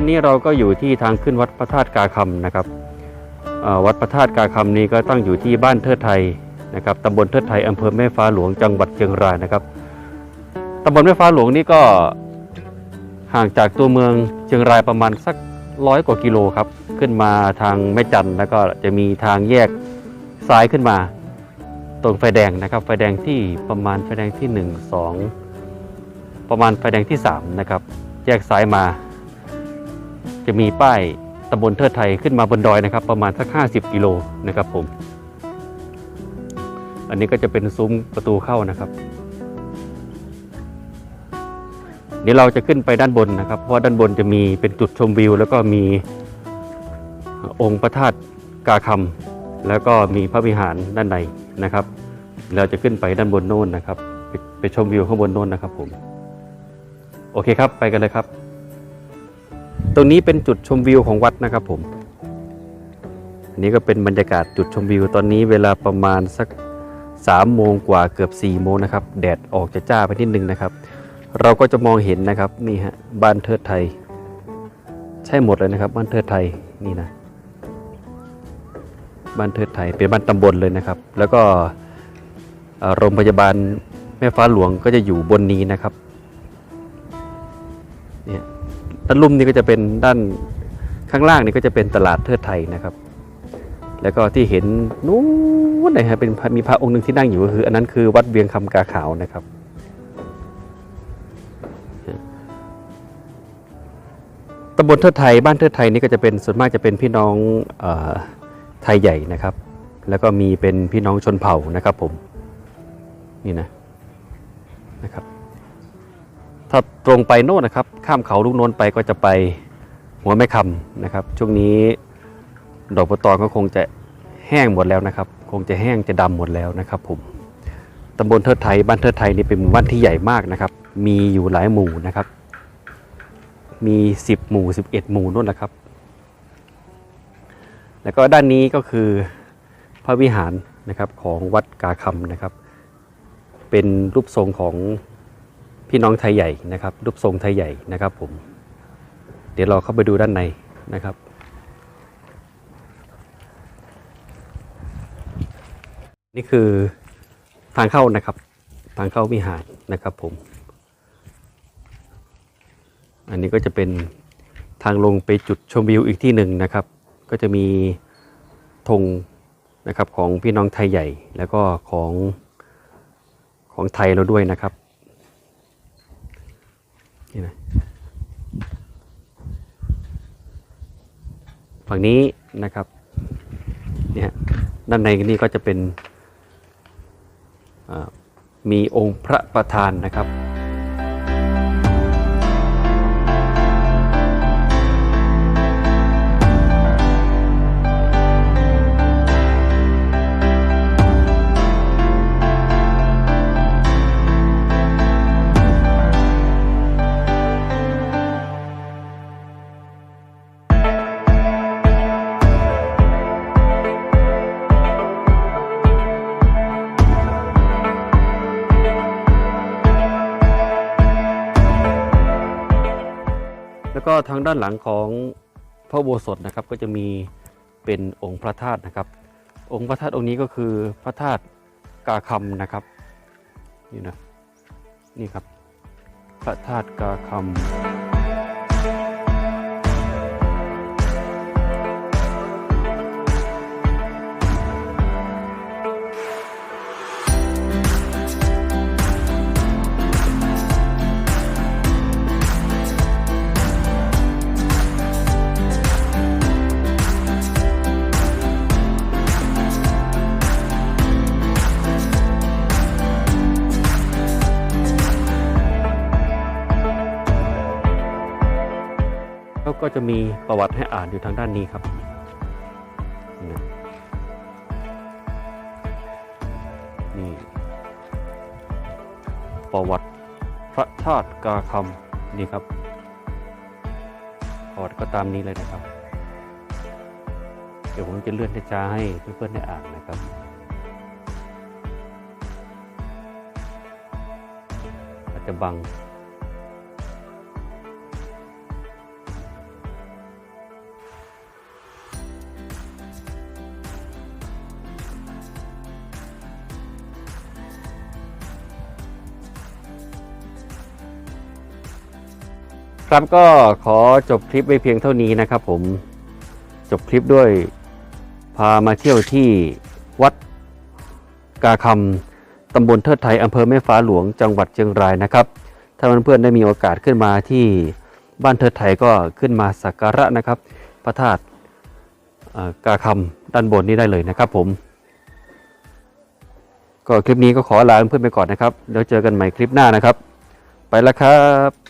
ตอนนี้เราก็อยู่ที่ทางขึ้นวัดพระธาตุกาคำนะครับวัดพระธาตุกาคำนี้ก็ตั้งอยู่ที่บ้านเทิดไทยนะครับตำบลเทิดไทยอำเภอแม่ฟ้าหลวงจังหวัดเชียงรายนะครับตำบลแม่ฟ้าหลวงนี่ก็ห่างจากตัวเมืองเชียงรายประมาณสักร้อยกว่ากิโลครับ ขึ้นมาทางแม่จันแล้วก็จะมีทางแยกซ้ายขึ้นมา ตรงไฟแดงนะครับ ไฟแดงที่ประมาณไฟแดงที่ 1 2 ประมาณไฟแดงที่ 3 นะครับ แยกซ้ายมา จะมีป้ายตำบลเทิดไทยขึ้นมาบนดอยนะครับ ประมาณสัก 50 กิโลนะครับผม อันนี้ก็จะเป็นซุ้มประตูเข้านะครับเดี๋ยวเราจะขึ้นไปด้านบนนะครับ เพราะว่าด้านบนจะมีเป็นจุดชมวิว แล้วก็มีองค์พระธาตุกาคำแล้วก็มีพระวิหารด้านในนะครับ เราจะขึ้นไปด้านบนโน้นนะครับ ไปไปชมวิวข้างบนโน้นนะครับผม โอเคครับ ไปกันเลยครับ ตรงนี้เป็นจุดชมวิวของวัดนะครับผม อันนี้ก็เป็นบรรยากาศจุดชมวิวตอนนี้เวลาประมาณสัก3โมงกว่าเกือบ4โมงนะครับ แดดออกจะจ้าไปนิดนึงนะครับ เราก็จะมองเห็นนะครับนี่ฮะบ้านเทิดไทย ใช่หมดเลยนะครับ บ้านเทิดไทยนี่นะบ้านเทิดไทยเป็นบ้านตำบลเลยนะครับ แล้วก็โรงพยาบาลแม่ฟ้าหลวงก็จะอยู่บนนี้นะครับเนี่ย ด้านลุ่มนี้ก็จะเป็นด้านข้างล่างนี่ก็จะเป็นตลาดเทิดไทยนะครับ แล้วก็ที่เห็นนู้นนะฮะเป็นมีพระองค์หนึ่งที่นั่งอยู่ก็คือ อันนั้นคือวัดเวียงคำกาขาวนะครับ ตำบลเทิดไทยบ้านเทิดไทยนี่ก็จะเป็นส่วนมากจะเป็นพี่น้องออไทยใหญ่นะครับ แล้วก็มีเป็นพี่น้องชนเผ่านะครับผม นี่นะนะครับ ถ้าตรงไปโน่นนะครับ ข้ามเขาลูกโน้นไปก็จะไปหัวแม่คำนะครับ ช่วงนี้ดอกบัวตองก็คงจะแห้งหมดแล้วนะครับ คงจะแห้งจะดำหมดแล้วนะครับผมตำบลเทิดไทยบ้านเทิดไทยนี่เป็นหมู่บ้านที่ใหญ่มากนะครับ มีอยู่หลายหมู่นะครับ มี 10 หมู่ 11 หมู่นู่นแหละครับ แล้วก็ด้านนี้ก็คือพระวิหารนะครับของวัดกาคำนะครับ เป็นรูปทรงของ พี่น้องไทยใหญ่นะครับ รูปทรงไทยใหญ่นะครับผม เดี๋ยวเราเข้าไปดูด้านในนะครับ นี่คือทางเข้านะครับ ทางเข้าวิหารนะครับผม อันนี้ก็จะเป็นทางลงไปจุดชมวิวอีกที่หนึ่งนะครับ ก็จะมีธงนะครับของพี่น้องไทยใหญ่ แล้วก็ของของไทยเราด้วยนะครับ นี่นะฝั่งนี้นะครับเนี่ยด้านในนี่ก็จะเป็นมีองค์พระประธานนะครับ ก็ทางด้านหลังของพระโบสถนะครับก็จะมีเป็นองค์พระธาตุนะครับ องค์พระธาตุองค์นี้ก็คือพระธาตุกาคำนะครับนี่นะนี่ครับ พระธาตุกาคำ ก็จะมีประวัติให้อ่านอยู่ทางด้านนี้ครับ นี่ประวัติพระธาตุกาคำนี่ครับ ประวัติก็ตามนี้เลยนะครับ เดี๋ยวผมจะเลื่อนช้าให้เพื่อนๆได้อ่านนะครับอาจจะบัง ครับก็ขอจบคลิปไว้เพียงเท่านี้นะครับ ผมจบคลิปด้วยพามาเที่ยวที่วัดกาคำตำบลเทิดไทยอำเภอแม่ฟ้าหลวงจังหวัดเชียงรายนะครับ ถ้าเพื่อนๆได้มีโอกาสขึ้นมาที่บ้านเทิดไทยก็ขึ้นมาสักการะนะครับ พระธาตุกาคำด้านบนนี้ได้เลยนะครับ ผม ก็คลิปนี้ก็ขอลาเพื่อนไปก่อนนะครับ เดี๋ยวเจอกันใหม่คลิปหน้านะครับ ไปแล้วครับ